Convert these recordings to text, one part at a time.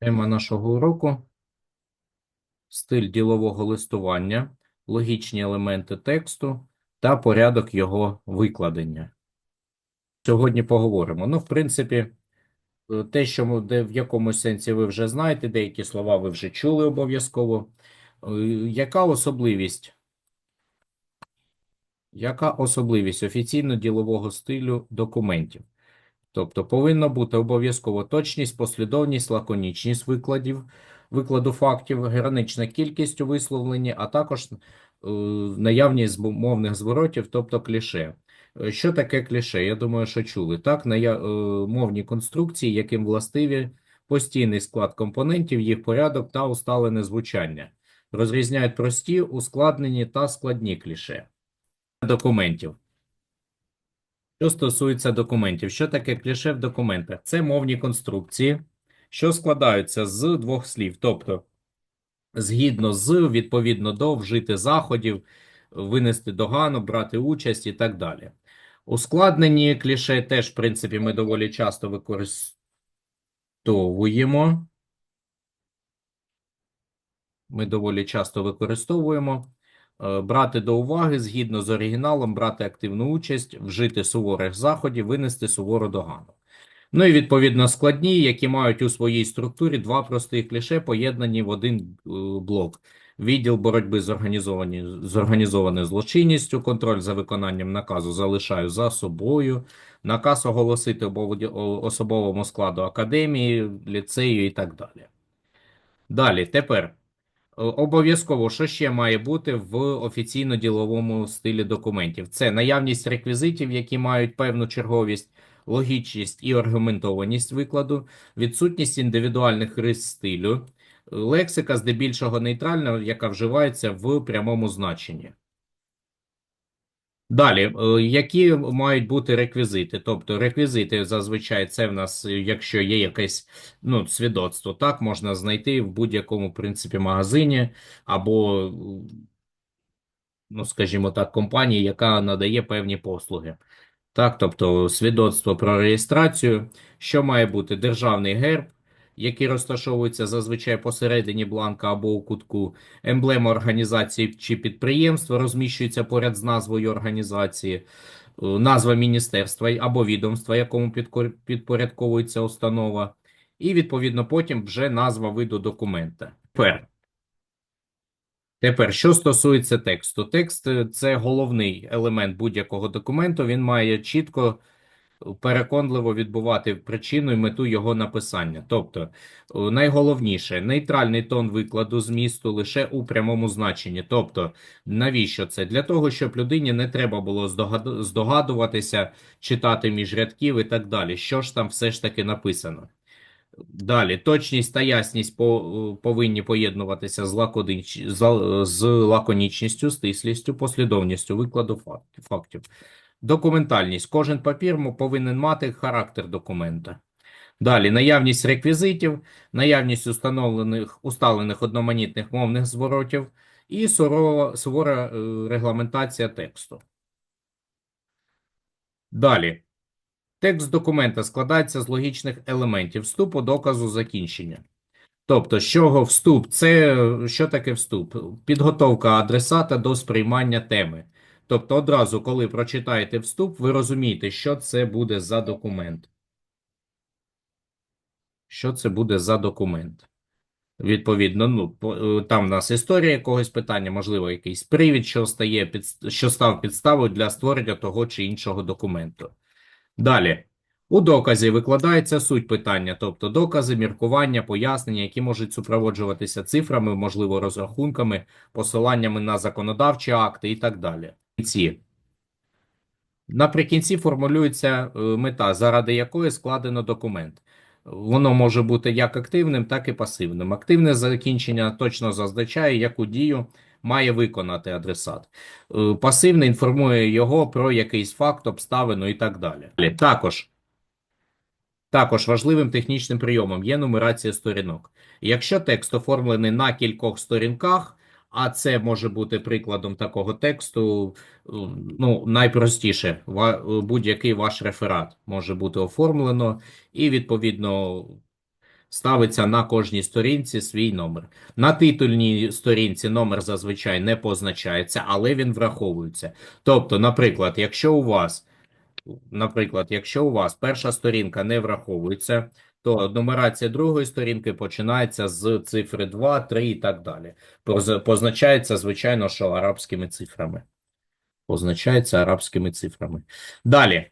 Тема нашого уроку стиль ділового листування, логічні елементи тексту та порядок його викладення. Сьогодні поговоримо. Ну, в принципі, е, те, що де в якомусь сенсі ви вже знаєте, деякі слова ви вже чули обов'язково. Е, Яка особливість? Яка особливість офіційно-ділового стилю документів? Тобто повинна бути обов'язково точність, послідовність, лаконічність викладів, викладу фактів, гранична кількість у висловленні, а також е, наявність мовних зворотів, тобто кліше. Е, Що таке кліше? Я думаю, що чули. Так, ная... е, мовні конструкції, яким властиві постійний склад компонентів, їх порядок та усталене звучання. Розрізняють прості, ускладнені та складні кліше. Документів. Що стосується документів, що таке кліше в документах? Це мовні конструкції, що складаються з двох слів, тобто згідно з, відповідно до, вжити заходів, винести догану, брати участь і так далі. Ускладнені кліше теж, в принципі, ми доволі часто використовуємо. Ми доволі часто використовуємо. Е, Брати до уваги згідно з оригіналом, брати активну участь, вжити суворих заходів, винести сувору догану. Ну і відповідно складні, які мають у своїй структурі два простих кліше, поєднані в один е, блок. Відділ боротьби з, з організованою злочинністю, контроль за виконанням наказу залишаю за собою, наказ оголосити особовому складу академії, ліцею і так далі. Далі, тепер. Е, Обов'язково, що ще має бути в офіційно-діловому стилі документів? Це наявність реквізитів, які мають певну черговість, логічність і аргументованість викладу, відсутність індивідуальних рис стилю, лексика здебільшого нейтральна, яка вживається в прямому значенні. Далі, е, які мають бути реквізити? Тобто реквізити зазвичай це в нас, якщо є якесь ну, свідоцтво, так можна знайти в будь-якому принципі магазині або, ну скажімо так, компанії, яка надає певні послуги. Так, тобто свідоцтво про реєстрацію, що має бути державний герб, який розташовується зазвичай посередині бланка або у кутку, емблема організації чи підприємства розміщується поряд з назвою організації, е, назва міністерства або відомства, якому підпорядковується установа, і відповідно потім вже назва виду документа. Тепер. Тепер, що стосується тексту, текст е, це головний елемент будь-якого документу. Він має чітко, переконливо відбувати причину і мету його написання. Тобто, е, найголовніше нейтральний тон викладу змісту лише у прямому значенні. Тобто, навіщо це? Для того, щоб людині не треба було здогадуватися, читати між рядків і так далі. Що ж там все ж таки написано? Далі, точність та ясність по, повинні поєднуватися з лаконічністю, стислістю, послідовністю викладу фактів. Документальність. Кожен папір повинен мати характер документа. Далі, наявність реквізитів, наявність установлених, усталених одноманітних мовних зворотів і сурова, сувора е, регламентація тексту. Далі. Текст документа складається з логічних елементів вступу, доказу, закінчення. Тобто, з чого вступ? Це що таке вступ? Підготовка адресата до сприймання теми. Тобто, одразу, коли прочитаєте вступ, ви розумієте, що це буде за документ. Що це буде за документ? Відповідно, ну, е, там в нас історія якогось питання, можливо, якийсь привід, що стає під, що став підставою для створення того чи іншого документу. Далі. У доказі викладається суть питання, тобто докази, міркування, пояснення, які можуть супроводжуватися цифрами, можливо, розрахунками, посиланнями на законодавчі акти і так далі. Ці. Наприкінці формулюється е, мета, заради якої складено документ. Воно може бути як активним, так і пасивним. Активне закінчення точно зазначає, яку дію має виконати адресат. Е, Пасивне інформує його про якийсь факт, обставину і так далі. Також, також важливим технічним прийомом є нумерація сторінок. Якщо текст оформлений на кількох сторінках, а це може бути прикладом такого тексту, ну, найпростіше, будь-який ваш реферат може бути оформлено, і відповідно ставиться на кожній сторінці свій номер. На титульній сторінці номер зазвичай не позначається, але він враховується. Тобто, наприклад, якщо у вас, наприклад, якщо у вас перша сторінка не враховується, то нумерація другої сторінки починається з цифри 2, 3 і так далі. Позначається, звичайно, що арабськими цифрами. Позначається арабськими цифрами. Далі.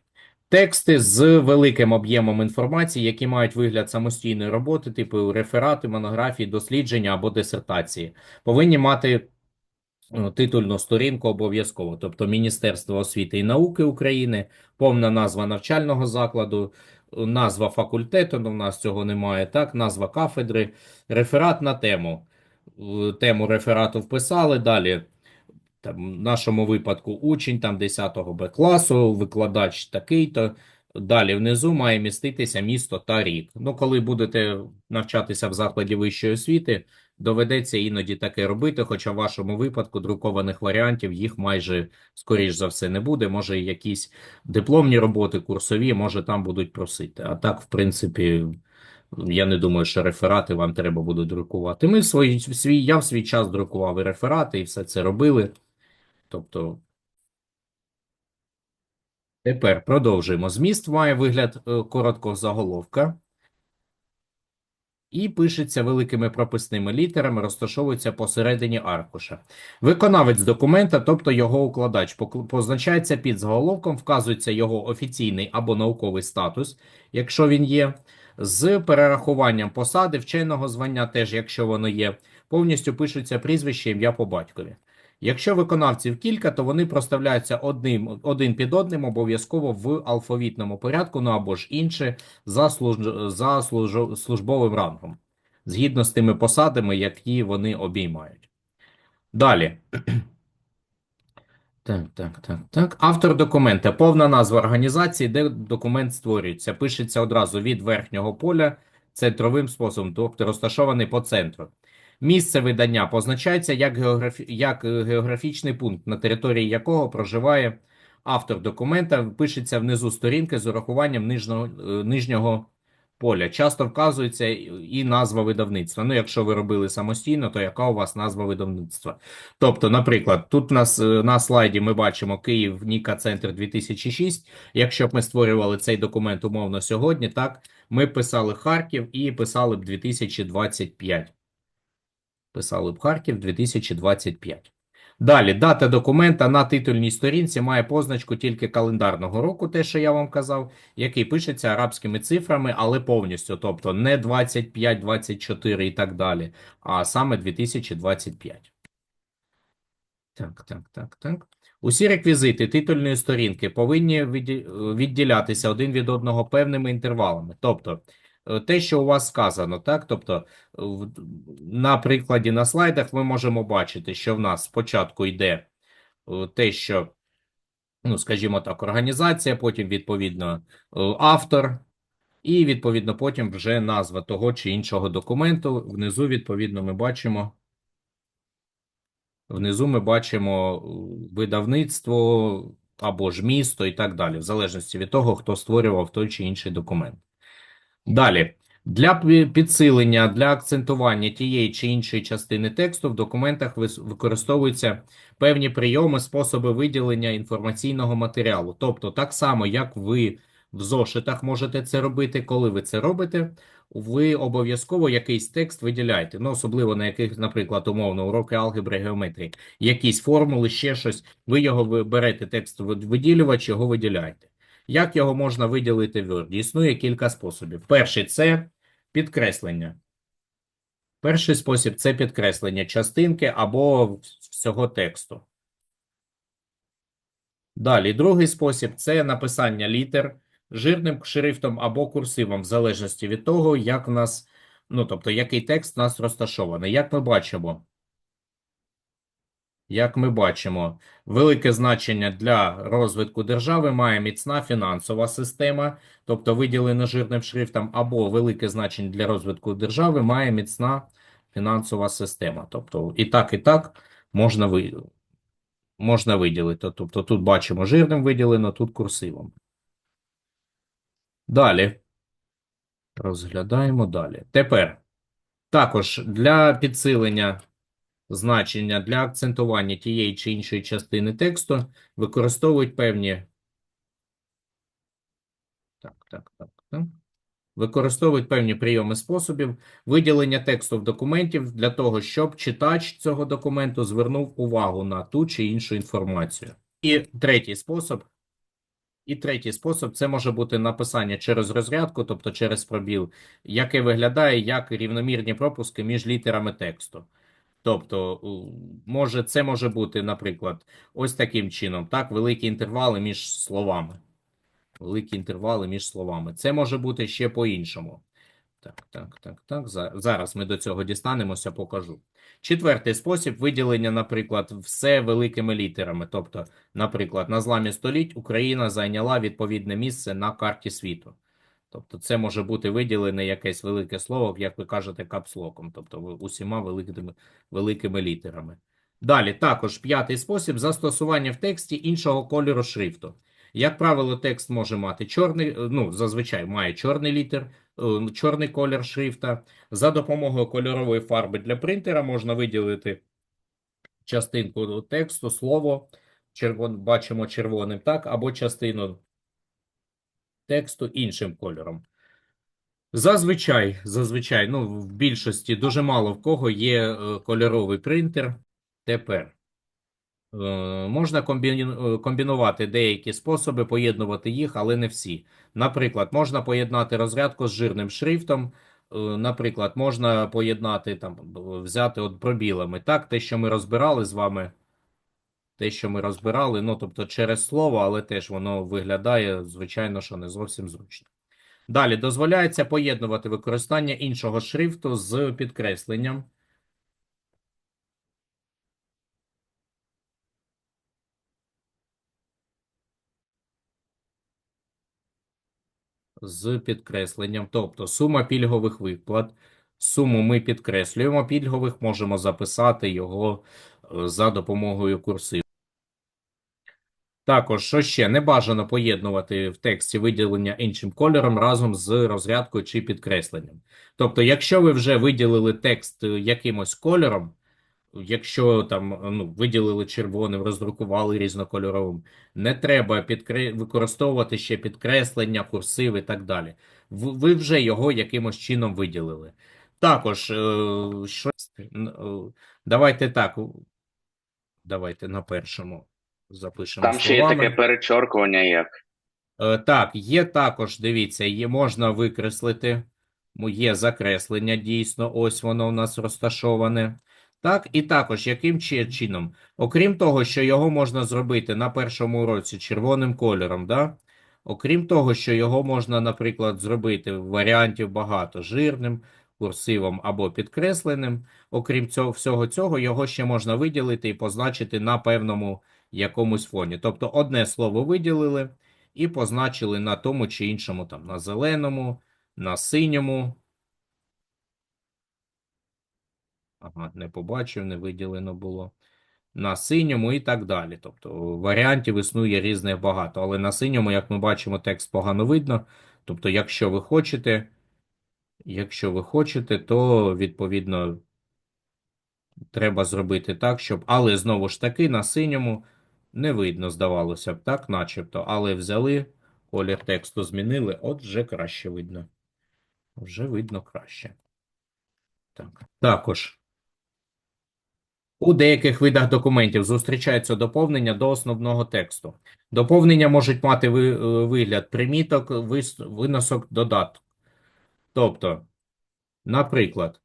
Тексти з великим об'ємом інформації, які мають вигляд самостійної роботи, типу реферати, монографії, дослідження або дисертації, повинні мати е, титульну сторінку обов'язково. Тобто Міністерство освіти і науки України, повна назва навчального закладу, назва факультету, ну в нас цього немає, так, назва кафедри, реферат на тему. Тему реферату вписали, далі там, в нашому випадку учень там 10 Б класу, викладач такий-то. Далі внизу має міститися місто та рік. Ну, коли будете навчатися в закладі вищої освіти, доведеться іноді таке робити, хоча в вашому випадку друкованих варіантів їх майже, скоріш за все, не буде. Може, якісь дипломні роботи, курсові, може, там будуть просити. А так, в принципі, я не думаю, що реферати вам треба буде друкувати. Ми в свій, свій, я в свій час друкував і реферати, і все це робили. Тобто, тепер продовжуємо. Зміст має вигляд е, короткого заголовка і пишеться великими прописними літерами, розташовується посередині аркуша. Виконавець документа, тобто його укладач, позначається під заголовком, вказується його офіційний або науковий статус, якщо він є, з перерахуванням посади, вченого звання, теж якщо воно є, повністю пишуться прізвище, ім'я по батькові. Якщо виконавців кілька, то вони проставляються одним, один під одним обов'язково в алфавітному порядку, ну або ж інше за, служ... за служ... службовим рангом, згідно з тими посадами, які вони обіймають. Далі. Так, так, так, так. Автор документа. Повна назва організації, де документ створюється. Пишеться одразу від верхнього поля центровим способом, тобто розташований по центру. Місце видання позначається як, географі... як е, географічний пункт, на території якого проживає автор документа. Пишеться внизу сторінки з урахуванням нижнього, е, нижнього поля. Часто вказується і назва видавництва. Ну, якщо ви робили самостійно, то яка у вас назва видавництва? Тобто, наприклад, тут нас е, на слайді ми бачимо Київ Ніка Центр 2006. Якщо б ми створювали цей документ умовно сьогодні, так, ми писали Харків і писали б 2025. Писали б Харків 2025. Далі, дата документа на титульній сторінці має позначку тільки календарного року, те, що я вам казав, який пишеться арабськими цифрами, але повністю, тобто не 25, 24 і так далі, а саме 2025. Так, так, так, так. Усі реквізити титульної сторінки повинні відділятися один від одного певними інтервалами. Тобто, те, що у вас сказано, так? Тобто, в- на прикладі на слайдах ми можемо бачити, що в нас спочатку йде е, те, що, ну, скажімо так, організація, потім, відповідно, е, автор, і, відповідно, потім вже назва того чи іншого документу. Внизу, відповідно, ми бачимо. Внизу ми бачимо е, видавництво або ж місто і так далі, в залежності від того, хто створював той чи інший документ. Далі, для підсилення, для акцентування тієї чи іншої частини тексту в документах використовуються певні прийоми, способи виділення інформаційного матеріалу. Тобто, так само, як ви в зошитах можете це робити, коли ви це робите, ви обов'язково якийсь текст виділяєте. Ну, особливо на яких, наприклад, умовно, уроки алгебри, геометрії, якісь формули, ще щось. Ви його берете текст вид- виділювач, його виділяєте. Як його можна виділити в Word? Існує кілька способів. Перший це підкреслення. Перший спосіб це підкреслення частинки або всього тексту. Далі, другий спосіб це написання літер жирним шрифтом або курсивом, в залежності від того, як в нас, ну, тобто, який текст у нас розташований. Як ми бачимо, як ми бачимо, велике значення для розвитку держави має міцна фінансова система, тобто виділено жирним шрифтом, або велике значення для розвитку держави має міцна фінансова система. Тобто і так, і так можна, ви... можна виділити. Тобто тут бачимо жирним виділено, тут курсивом. Далі. Розглядаємо далі. Тепер також для підсилення значення для акцентування тієї чи іншої частини тексту використовують певні. Так, так, так, так. Використовують певні прийоми способів виділення тексту в документів для того, щоб читач цього документу звернув увагу на ту чи іншу інформацію. І третій спосіб. І третій спосіб це може бути написання через розрядку, тобто через пробіл, яке виглядає як рівномірні пропуски між літерами тексту. Тобто, може, це може бути, наприклад, ось таким чином, так, великі інтервали між словами. Великі інтервали між словами. Це може бути ще по-іншому. Так, так, так, так. Зараз ми до цього дістанемося, покажу. Четвертий спосіб виділення, наприклад, все великими літерами. Тобто, наприклад, на зламі століть Україна зайняла відповідне місце на карті світу. Тобто, це може бути виділене якесь велике слово, як ви кажете, капслоком, тобто усіма великими, великими літерами. Далі, також п'ятий спосіб застосування в тексті іншого кольору шрифту. Як правило, текст може мати чорний, ну, зазвичай має чорний літер, е, чорний колір шрифта. За допомогою кольорової фарби для принтера можна виділити частинку тексту, слово, червон, бачимо червоним, так, або частину тексту іншим кольором. Зазвичай, зазвичай, ну, в більшості дуже мало в кого є е, кольоровий принтер. Тепер е, можна е, комбінувати деякі способи, поєднувати їх, але не всі. Наприклад, можна поєднати розрядку з жирним шрифтом. Наприклад, можна поєднати там, взяти от пробілами. Так, те, що ми розбирали з вами, те, що ми розбирали, ну тобто через слово, але теж воно виглядає, звичайно, що не зовсім зручно. Далі дозволяється поєднувати використання іншого шрифту з підкресленням. З підкресленням, тобто сума пільгових виплат. Суму ми підкреслюємо пільгових, можемо записати його е, за допомогою курсиву. Також, що ще, не бажано поєднувати в тексті виділення іншим кольором разом з розрядкою чи підкресленням. Тобто, якщо ви вже виділили текст е, якимось кольором, якщо там ну, виділили червоним, роздрукували різнокольоровим, не треба підкре... використовувати ще підкреслення, курсив і так далі. Ви вже його якимось чином виділили. Також, е, що... е, давайте так, давайте на першому запишемо Там ще є словами. таке перечоркування як. Е, Так, є також, дивіться, є, можна викреслити. М, Є закреслення, дійсно, ось воно у нас розташоване. Так, і також, яким чи- чином? Окрім того, що його можна зробити на першому уроці червоним кольором, да? Окрім того, що його можна, наприклад, зробити варіантів багато жирним, курсивом або підкресленим. Окрім цього, всього цього, його ще можна виділити і позначити на певному якомусь фоні. Тобто одне слово виділили і позначили на тому чи іншому, там, на зеленому, на синьому. Ага, не побачив, не виділено було. На синьому і так далі. Тобто варіантів існує різних багато, але на синьому, як ми бачимо, текст погано видно. Тобто, якщо ви хочете, якщо ви хочете, то відповідно треба зробити так, щоб. Але знову ж таки, на синьому не видно, здавалося б, так, начебто. Але взяли, колір тексту змінили, от вже краще видно. Вже видно краще. Так. Також. У деяких видах документів зустрічаються доповнення до основного тексту. Доповнення можуть мати е, вигляд приміток, виносок, додаток. Тобто, наприклад,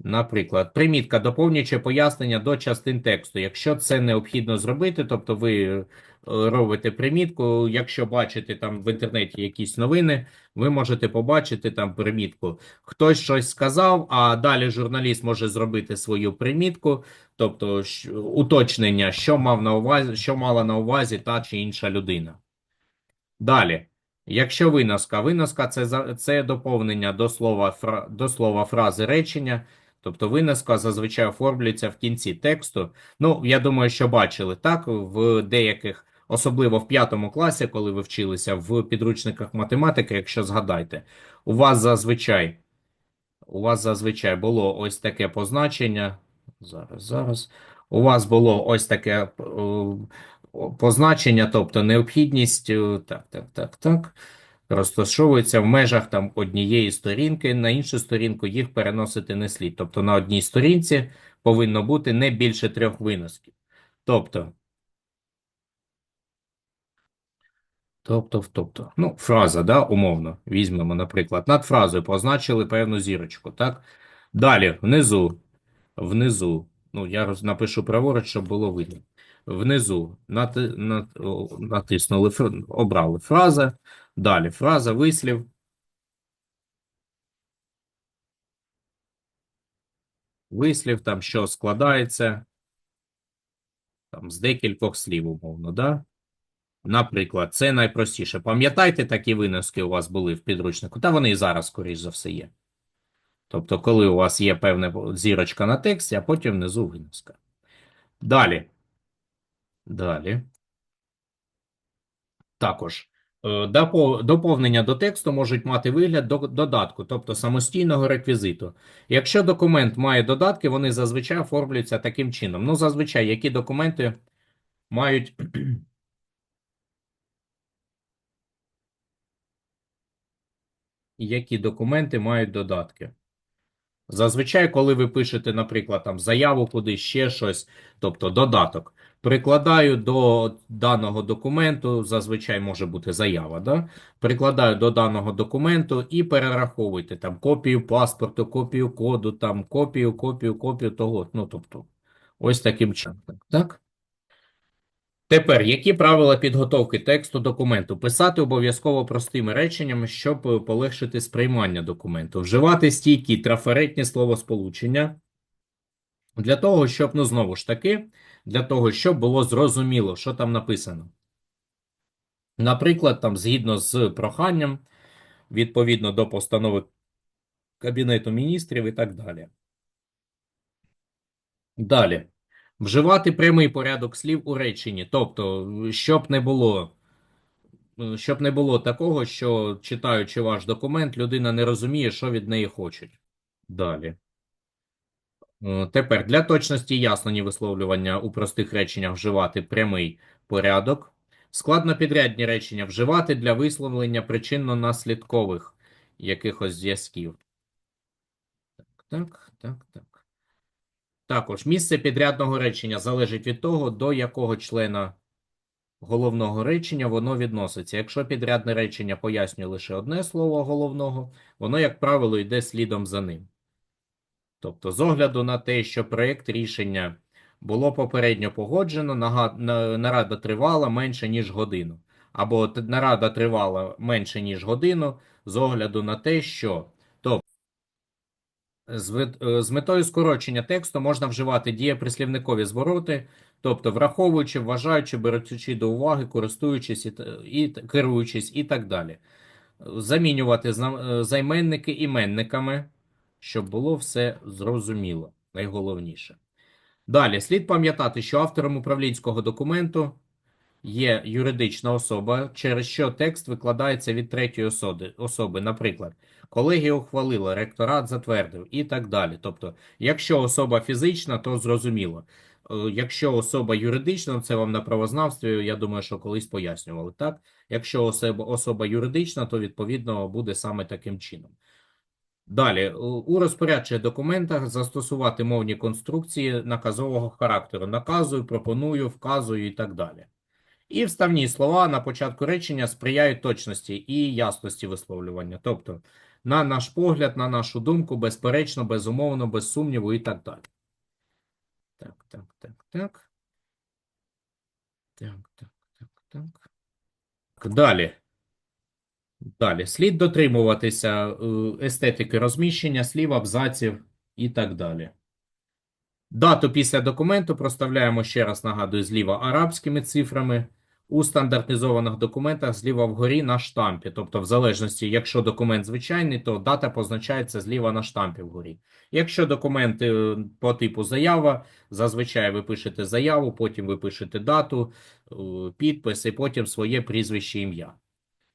наприклад, примітка доповнюючи пояснення до частин тексту. Якщо це необхідно зробити, тобто ви е, робите примітку, якщо бачите там в інтернеті якісь новини, ви можете побачити там примітку. Хтось щось сказав, а далі журналіст може зробити свою примітку, тобто уточнення, що мав на увазі, що мала на увазі та чи інша людина. Далі. Якщо виноска, виноска це, це доповнення до слова, фра, до слова фрази речення, тобто виноска зазвичай оформлюється в кінці тексту. Ну, я думаю, що бачили так, в деяких особливо в п'ятому класі, коли ви вчилися в підручниках математики, якщо згадаєте, у вас зазвичай, у вас зазвичай було ось таке позначення. Зараз, зараз. У вас було ось таке е, позначення, тобто необхідність, е, так, так, так, так, розташовується в межах там однієї сторінки, на іншу сторінку їх переносити не слід. Тобто на одній сторінці повинно бути не більше трьох виносків. Тобто, тобто, тобто, ну, фраза, да, умовно, візьмемо, наприклад, над фразою позначили певну зірочку, так? Далі, внизу, внизу, ну, я напишу праворуч, щоб було видно. Внизу нати, нат- натиснули, обрали фраза, далі фраза, вислів, вислів, там, що складається, там, з декількох слів, умовно, да? Наприклад, це найпростіше. Пам'ятаєте, такі виноски у вас були в підручнику? Та вони і зараз, скоріш за все, є. Тобто, коли у вас є певна зірочка на тексті, а потім внизу виноска. Далі. Далі. Також. Е, допо- Доповнення до тексту можуть мати вигляд до- додатку, тобто самостійного реквізиту. Якщо документ має додатки, вони зазвичай оформлюються таким чином. Ну, зазвичай, які документи мають які документи мають додатки. Зазвичай, коли ви пишете, наприклад, там заяву кудись, ще щось, тобто додаток, прикладаю до даного документу, зазвичай може бути заява, да? Прикладаю до даного документу і перераховуйте там копію паспорту, копію коду, там копію, копію, копію того. Ну, тобто, ось таким чином. Так? Тепер, які правила підготовки тексту документу? Писати обов'язково простими реченнями, щоб полегшити сприймання документу. Вживати стійкі трафаретні словосполучення для того, щоб, ну знову ж таки, для того, щоб було зрозуміло, що там написано. Наприклад, там, згідно з проханням, відповідно до постанови Кабінету міністрів і так далі. Далі. Вживати прямий порядок слів у реченні. Тобто, щоб не було, щоб не було такого, що читаючи ваш документ, людина не розуміє, що від неї хочуть. Далі. Е, Тепер для точності і ясної висловлювання у простих реченнях вживати прямий порядок. Складнопідрядні речення вживати для висловлення причинно-наслідкових якихось зв'язків. Так, так, так. Також місце підрядного речення залежить від того, до якого члена головного речення воно відноситься. Якщо підрядне речення пояснює лише одне слово головного, воно, як правило, йде слідом за ним. Тобто, з огляду на те, що проєкт рішення було попередньо погоджено, нарада тривала менше, ніж годину. Або нарада тривала менше, ніж годину, з огляду на те, що е, з метою скорочення тексту можна вживати дієприслівникові звороти, тобто враховуючи, вважаючи, беручи до уваги, користуючись і, і керуючись і так далі. Замінювати е, займенники іменниками, щоб було все зрозуміло, найголовніше. Далі, слід пам'ятати, що автором управлінського документу є юридична особа, через що текст викладається від третьої особи. Наприклад, колегія ухвалила, ректорат затвердив і так далі. Тобто, якщо особа фізична, то зрозуміло. Е, Якщо особа юридична, це вам на правознавстві, я думаю, що колись пояснювали, так? Якщо особа, особа юридична, то відповідно буде саме таким чином. Далі, у- розпорядчих документах застосувати мовні конструкції наказового характеру. Наказую, пропоную, вказую і так далі. І вставні слова на початку речення сприяють точності і ясності висловлювання. Тобто, на наш погляд, на нашу думку, безперечно, безумовно, без сумніву і так далі. Так, так, так. Так, так, так, так. Так, Далі. Далі. Слід дотримуватися е, естетики розміщення слів, абзаців і так далі. Дату після документу проставляємо ще раз, нагадую, зліва арабськими цифрами. У стандартизованих документах зліва вгорі на штампі. Тобто, в залежності, якщо документ звичайний, то дата позначається зліва на штампі вгорі. Якщо документ е, по типу заява, зазвичай ви пишете заяву, потім ви пишете дату, е, підпис і потім своє прізвище ім'я.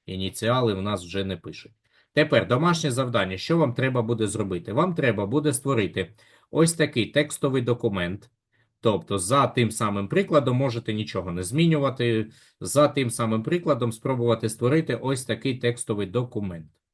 Ініціали в нас вже не пишуть. Тепер домашнє завдання. Що вам треба буде зробити? Вам треба буде створити ось такий текстовий документ. Тобто, за тим самим прикладом можете нічого не змінювати. За тим самим прикладом спробувати створити ось такий текстовий документ.